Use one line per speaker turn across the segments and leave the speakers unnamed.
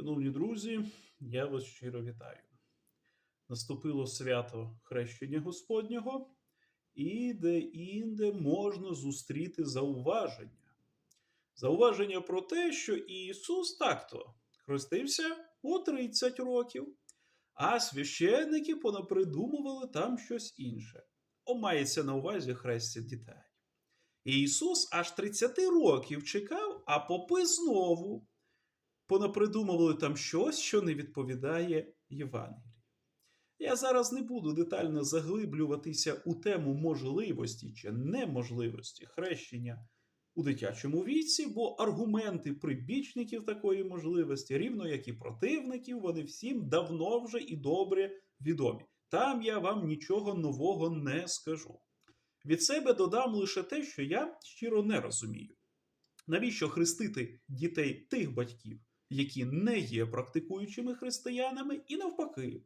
Шановні друзі, я вас щиро вітаю. Наступило свято хрещення Господнього, і де-інде можна зустріти зауваження. Зауваження про те, що Ісус так-то хрестився у 30 років, а священники понапридумували там щось інше. О, мається на увазі хрестя дітей. Ісус аж 30 років чекав, а попи знову понапридумували там щось, що не відповідає Євангелії. Я зараз не буду детально заглиблюватися у тему можливості чи неможливості хрещення у дитячому віці, бо аргументи прибічників такої можливості, рівно як і противників, вони всім давно вже і добре відомі. Там я вам нічого нового не скажу. Від себе додам лише те, що я щиро не розумію. Навіщо хрестити дітей тих батьків, які не є практикуючими християнами, і навпаки,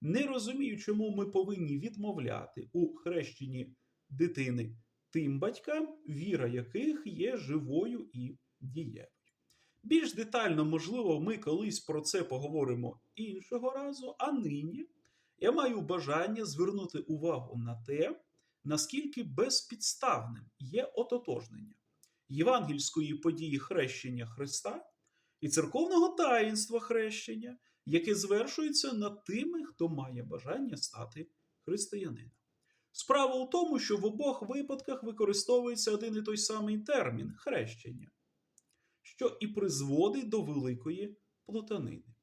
не розумію, чому ми повинні відмовляти у хрещенні дитини тим батькам, віра яких є живою і дієвою. Більш детально, можливо, ми колись про це поговоримо іншого разу, а нині я маю бажання звернути увагу на те, наскільки безпідставним є ототожнення євангельської події хрещення Христа і церковного таїнства хрещення, яке звершується над тими, хто має бажання стати християнином. Справа у тому, що в обох випадках використовується один і той самий термін хрещення, що і призводить до великої плутанини.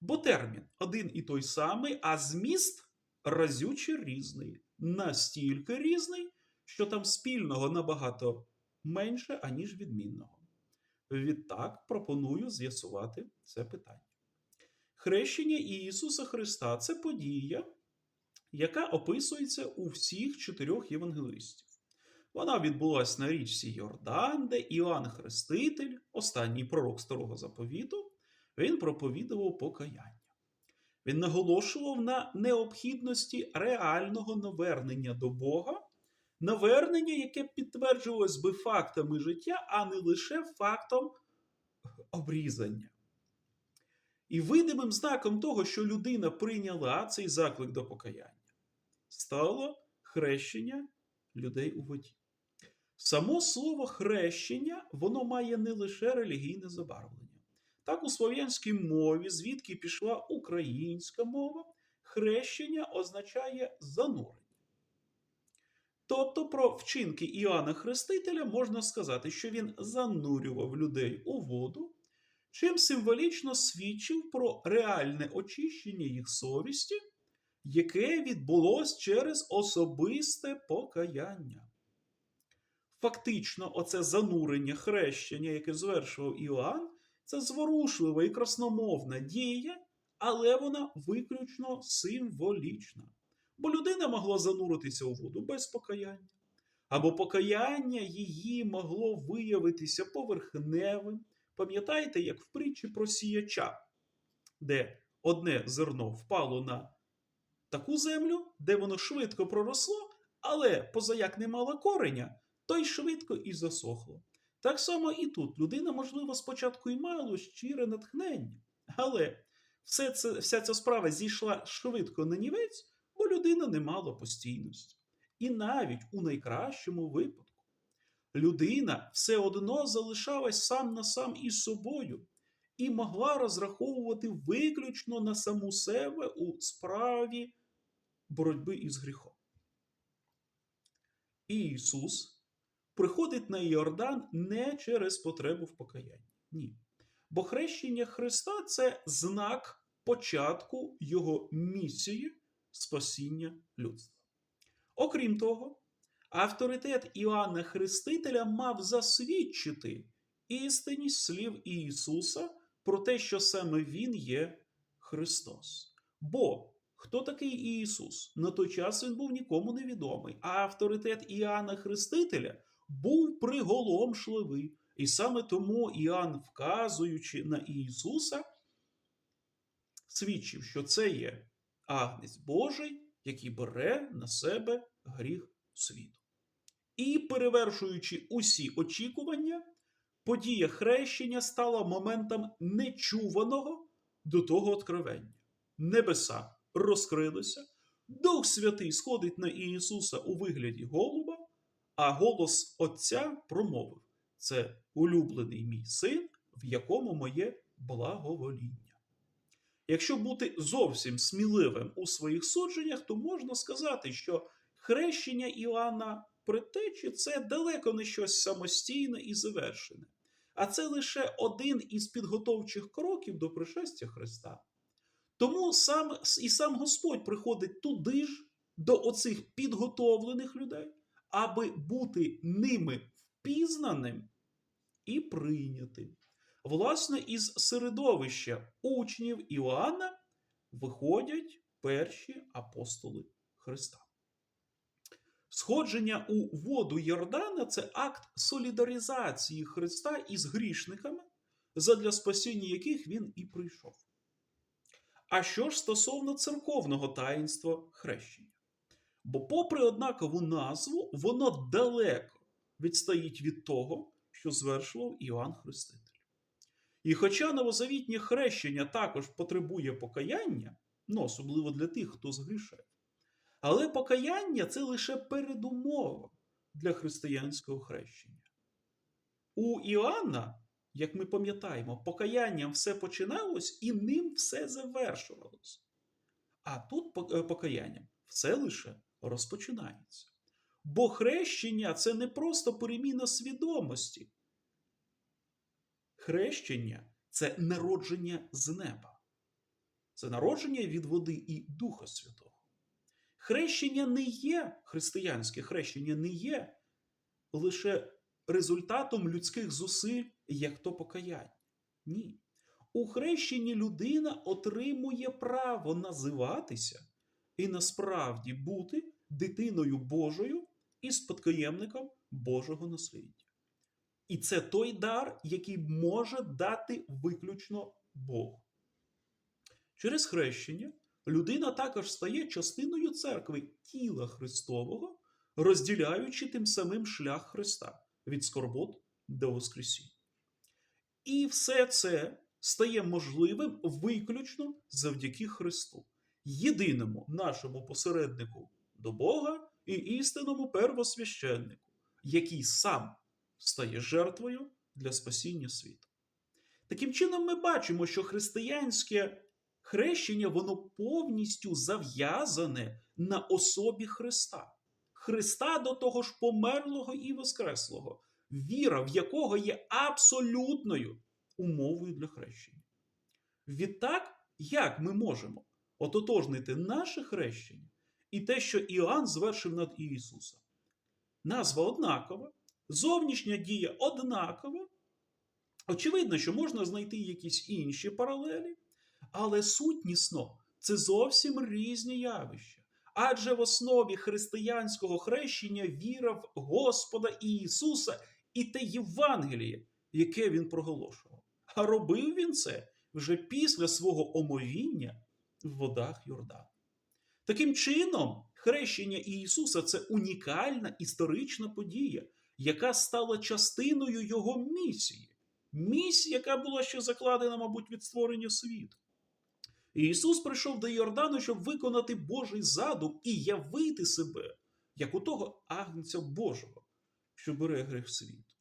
Бо термін один і той самий, а зміст разюче різний, настільки різний, що там спільного набагато менше, аніж відмінного. Відтак пропоную з'ясувати це питання. Хрещення Ісуса Христа це подія, яка описується у всіх чотирьох євангелистів. Вона відбулася на річці Йордан, де Іоанн Хреститель, останній пророк старого заповіту, він проповідував покаяння. Він наголошував на необхідності реального навернення до Бога, навернення, яке підтверджувалось би фактами життя, а не лише фактом обрізання. І видимим знаком того, що людина прийняла цей заклик до покаяння, стало хрещення людей у воді. Само слово хрещення воно має не лише релігійне забарвлення. Так, у слов'янській мові, звідки пішла українська мова, хрещення означає занурення. Тобто про вчинки Іоанна Хрестителя можна сказати, що він занурював людей у воду, чим символічно свідчив про реальне очищення їх совісті, яке відбулось через особисте покаяння. Фактично, оце занурення хрещення, яке звершував Іоанн, це зворушлива і красномовна дія, але вона виключно символічна. Бо людина могла зануритися у воду без покаяння, або покаяння її могло виявитися поверхневим. Пам'ятаєте, як в притчі про сіяча, де одне зерно впало на таку землю, де воно швидко проросло, але позаяк не мало кореня, то й швидко і засохло. Так само і тут людина, можливо, спочатку і мало щире натхнення, але все це, вся ця справа зійшла швидко на нівець, людина не мала постійності. І навіть у найкращому випадку людина все одно залишалась сам на сам із собою і могла розраховувати виключно на саму себе у справі боротьби із гріхом. І Ісус приходить на Йордан не через потребу в покаянні. Ні. Бо хрещення Христа це знак початку Його місії спасіння людства. Окрім того, авторитет Іоанна Хрестителя мав засвідчити істинність слів Ісуса про те, що саме Він є Христос. Бо хто такий Ісус? На той час він був нікому невідомий, а авторитет Іоанна Хрестителя був приголомшливий. І саме тому Іоанн, вказуючи на Ісуса, свідчив, що це є агнець Божий, який бере на себе гріх світу. І, перевершуючи усі очікування, подія хрещення стала моментом нечуваного, до того откровення. Небеса розкрилися, Дух Святий сходить на Ісуса у вигляді голуба, а голос Отця промовив: Це улюблений мій син, в якому моє благовоління. Якщо бути зовсім сміливим у своїх судженнях, то можна сказати, що хрещення Іоанна Предтечі це далеко не щось самостійне і завершене, а це лише один із підготовчих кроків до пришестя Христа. Тому сам і сам Господь приходить туди ж, до оцих підготовлених людей, аби бути ними впізнаним і прийнятим. Власне, із середовища учнів Іоанна виходять перші апостоли Христа. Сходження у воду Йордана це акт солідаризації Христа із грішниками, задля спасіння яких він і прийшов. А що ж стосовно церковного таїнства хрещення? Бо, попри однакову назву, воно далеко відстоїть від того, що звершував Іоанн Хреститель. І хоча новозавітнє хрещення також потребує покаяння, ну особливо для тих, хто згрішає, але покаяння це лише передумова для християнського хрещення. У Іоанна, як ми пам'ятаємо, покаянням все починалось і ним все завершувалось. А тут покаянням все лише розпочинається. Бо хрещення це не просто переміна свідомості. Хрещення це народження з неба. Це народження від води і Духа Святого. Хрещення не є, християнське хрещення не є лише результатом людських зусиль, як то покаяння. Ні. У хрещенні людина отримує право називатися і насправді бути дитиною Божою і спадкоємником Божого насліддя. І це той дар, який може дати виключно Бог. Через хрещення людина також стає частиною церкви тіла Христового, розділяючи тим самим шлях Христа від скорбот до Воскресіння. І все це стає можливим виключно завдяки Христу, єдиному нашому посереднику до Бога і істинному первосвященнику, який сам стає жертвою для спасіння світу. Таким чином, ми бачимо, що християнське хрещення воно повністю зав'язане на особі Христа. Христа до того ж померлого і воскреслого, віра в якого є абсолютною умовою для хрещення. Відтак, як ми можемо ототожнити наше хрещення і те, що Іоанн звершив над Ісусом? Назва однакова, зовнішня дія однакова. Очевидно, що можна знайти якісь інші паралелі, але сутнісно це зовсім різні явища. Адже в основі християнського хрещення віра в Господа Ісуса і те Євангеліє, яке Він проголошував. А робив він це вже після свого омовіння в водах Йордану. Таким чином, хрещення Ісуса це унікальна історична подія, яка стала частиною Його місії. Місія, яка була ще закладена, мабуть, від створення світу. І Ісус прийшов до Йордану, щоб виконати Божий задум і явити себе, як у того агнця Божого, що бере гріх світу.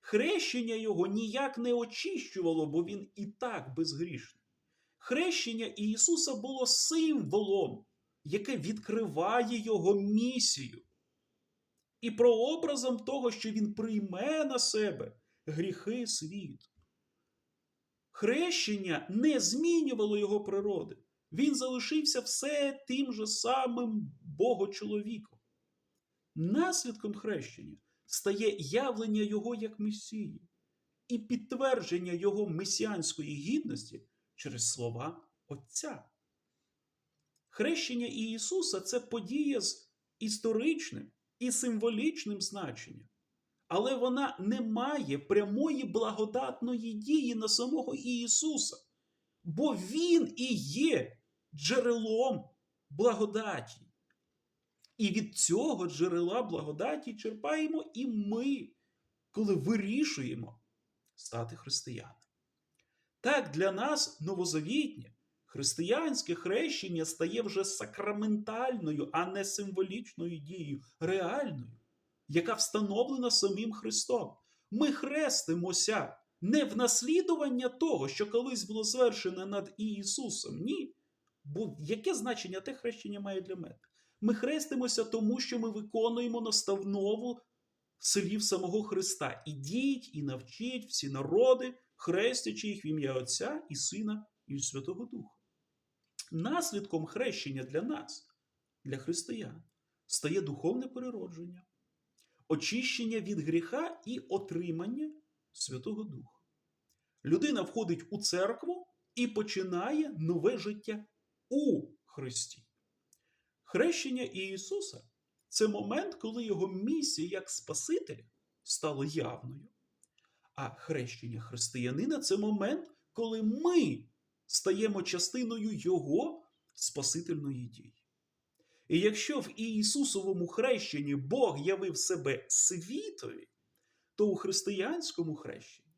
Хрещення його ніяк не очищувало, бо він і так безгрішний. Хрещення Ісуса було символом, яке відкриває Його місію. І прообразом того, що Він прийме на себе гріхи світу. Хрещення не змінювало його природи. Він залишився все тим же самим Богочоловіком. Наслідком хрещення стає явлення Його як Месії і підтвердження Його месіанської гідності через слова Отця. Хрещення Ісуса це подія з історичним і символічним значенням але вона не має прямої благодатної дії на самого Ісуса, бо Він і є джерелом благодаті. І від цього джерела благодаті черпаємо і ми, коли вирішуємо стати християнами. Так для нас новозавітнє, християнське хрещення стає вже сакраментальною, а не символічною дією, реальною, яка встановлена самим Христом. Ми хрестимося не в наслідування того, що колись було звершене над Ісусом. Ні. Бо яке значення те хрещення має для мене? Ми хрестимося тому, що ми виконуємо наставнову слів самого Христа. Ідіть і навчіть всі народи, хрестячи їх в ім'я Отця і Сина і Святого Духа. Наслідком хрещення для нас, для християн, стає духовне переродження, очищення від гріха і отримання Святого Духа. Людина входить у церкву і починає нове життя у Христі. Хрещення Ісуса це момент, коли його місія як Спасителя стала явною. А хрещення християнина це момент, коли ми стаємо частиною Його Спасительної дії. І якщо в Ісусовому хрещенні Бог явив себе світові, то у християнському хрещенні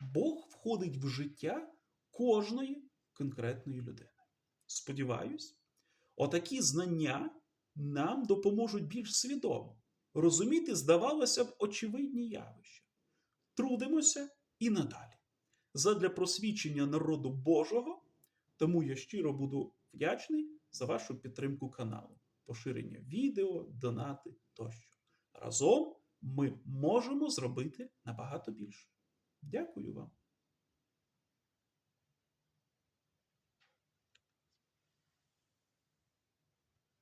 Бог входить в життя кожної конкретної людини. Сподіваюсь, отакі знання нам допоможуть більш свідомо розуміти, здавалося б, очевидні явища. Трудимося і надалі. Задля просвідчення народу Божого, тому я щиро буду вдячний за вашу підтримку каналу, поширення відео, донати тощо. Разом ми можемо зробити набагато більше. Дякую вам.